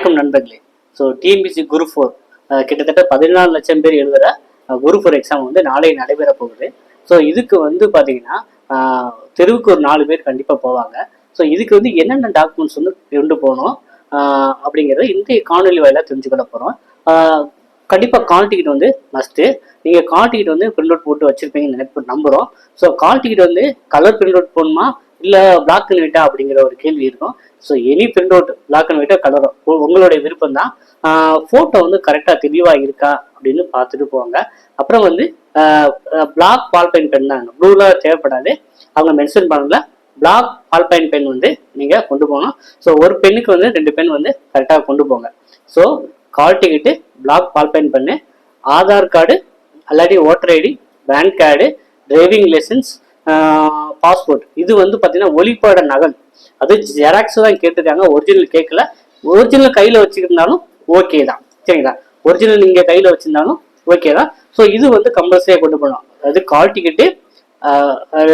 வணக்கம் நண்பர்களே. So TNPSC குரு four கிட்டத்தட்ட பதினாலு லட்சம் பேர் எழுதுகிற குரு ஃபோர் எக்ஸாம் வந்து நாளை நடைபெற போகுது. ஸோ இதுக்கு வந்து பார்த்தீங்கன்னா தெருவுக்கு ஒரு நாலு பேர் கண்டிப்பாக போவாங்க. ஸோ இதுக்கு வந்து என்னென்ன டாக்குமெண்ட்ஸ் வந்து கொண்டு போகணும் அப்படிங்கிறத இன்றைய காணொலி வாயிலாக தெரிஞ்சுக்கொள்ள போகிறோம் கண்டிப்பாக கால் டிக்கெட் வந்து மஸ்ட்டு நீங்கள் கால் டிக்கெட் வந்து பிரிண்ட் அவுட் போட்டு வச்சுருப்பீங்கன்னு நினைப்பு நம்புகிறோம் ஸோ கால் டிக்கெட் வந்து கலர் பிரிண்ட் அவுட் போகணுமா இல்லை பிளாக் அண்ட் ஒயிட்டா அப்படிங்கிற ஒரு கேள்வி இருக்கும். So any print out black and ஒயிட்டா கலரும். உங்களுடைய விருப்பம் தான் ஃபோட்டோ வந்து கரெக்டாக தெளிவாக இருக்கா அப்படின்னு பார்த்துட்டு போவாங்க அப்புறம் வந்து பிளாக் பால் பென் பென் தான் ப்ளூலாம் தேவைப்படாது. அவங்க மென்ஷன் பண்ணல. பிளாக் பால் பென் பென் வந்து நீங்கள் கொண்டு போகணும். ஸோ ஒரு பெண்ணுக்கு வந்து ரெண்டு பென் வந்து கரெக்டாக கொண்டு போங்க. So hall ticket black ball pen பண்ணு ஆதார் கார்டு அல்லாட்டி voter ID PAN card driving licence passport. இது வந்து பார்த்தீங்கன்னா ஒளிப்பட நகல். அது ஜெராக்ஸ் தான் கேட்டிருக்காங்க. ஒரிஜினல் கேட்கல ஒரிஜினல் கையில் வச்சுருந்தாலும் ஓகே தான். சரிங்களா? ஒரிஜினல் நீங்கள் கையில் வச்சுருந்தாலும் ஓகே தான். ஸோ இது வந்து கம்பல்சரியாக கொண்டு போகணும் அது கால் டிக்கெட்டு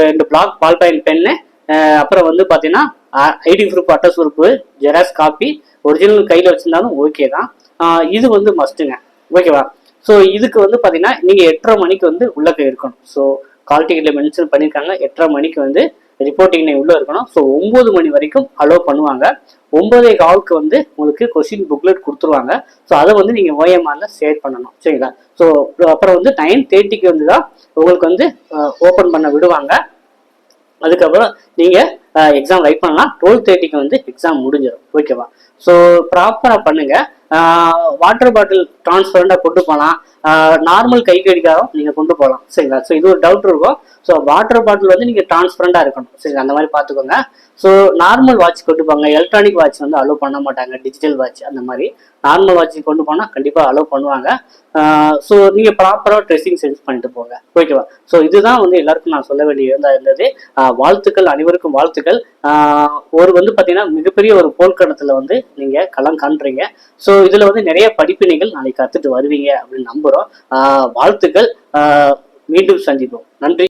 ரெண்டு பிளாக் பால் பாயின் பென்னு அப்புறம் வந்து பார்த்தீங்கன்னா ID proof address proof xerox copy original கையில் வச்சுருந்தாலும் ஓகே தான். இது வந்து மஸ்ட்டுங்க ஓகேவா ஸோ இதுக்கு வந்து பார்த்தீங்கன்னா நீங்கள் எட்டரை மணிக்கு வந்து உள்ளக்க இருக்கணும் ஸோ கால் டிக்கெட்ல மென்ஷன் பண்ணியிருக்காங்க எட்டரை மணிக்கு வந்து ரிப்போர்ட்டிங் உள்ள இருக்கணும். ஸோ ஒம்பது மணி வரைக்கும் அலோவ் பண்ணுவாங்க. ஒன்பதே காலுக்கு வந்து உங்களுக்கு கொஸ்டின் புக்லெட் கொடுத்துருவாங்க. ஸோ அதை வந்து நீங்கள் ஓஎம்ஆரில் ஷேர் பண்ணணும். சரிங்களா? ஸோ அப்புறம் வந்து நைன் தேர்ட்டிக்கு வந்து தான் உங்களுக்கு வந்து ஓப்பன் பண்ண விடுவாங்க. அதுக்கப்புறம் நீங்கள் எக்ஸாம் ரைட் பண்ணலாம். டுவெல் தேர்ட்டிக்கு வந்து எக்ஸாம் முடிஞ்சிடும். ஓகேவா ஸோ ப்ராப்பராக பண்ணுங்கள் வாட்டர் பாட்டில் டிரான்ஸ்பரண்டாக கொண்டு போகலாம் நார்மல் கை கடிக்காரம் நீங்கள் கொண்டு போகலாம் சரிங்களா? ஸோ இது ஒரு டவுட் இருக்கும். ஸோ வாட்டர் பாட்டில் வந்து நீங்கள் டிரான்ஸ்பரண்டாக இருக்கணும். சரிங்களா அந்த மாதிரி பார்த்துக்கோங்க. ஸோ நார்மல் வாட்ச் கொண்டு போங்க. எலக்ட்ரானிக் வாட்ச் வந்து அலோவ் பண்ண மாட்டாங்க. டிஜிட்டல் வாட்ச் அந்த மாதிரி. நார்மல் வாட்ச் கொண்டு போனால் கண்டிப்பாக அலோவ் பண்ணுவாங்க. ஸோ நீங்கள் ப்ராப்பராக ட்ரெஸ்ஸிங் சென்ஸ் பண்ணிட்டு போங்க. ஓகேவா ஸோ இதுதான் வந்து எல்லாருக்கும் நான் சொல்ல வேண்டியதாக இருந்தது. வாழ்த்துக்கள். அனைவருக்கும் வாழ்த்துக்கள். ஒரு வந்து பார்த்தீங்கன்னா மிகப்பெரிய ஒரு போர்க்களத்தில் வந்து நீங்கள் களம் காண்றீங்க. ஸோ இதில் வந்து நிறைய படிப்பினைகள் நாளைக்கு கற்றுட்டு வருவீங்க அப்படின்னு நம்புகிறோம் வாழ்த்துக்கள். மீண்டும் சந்திப்போம். நன்றி.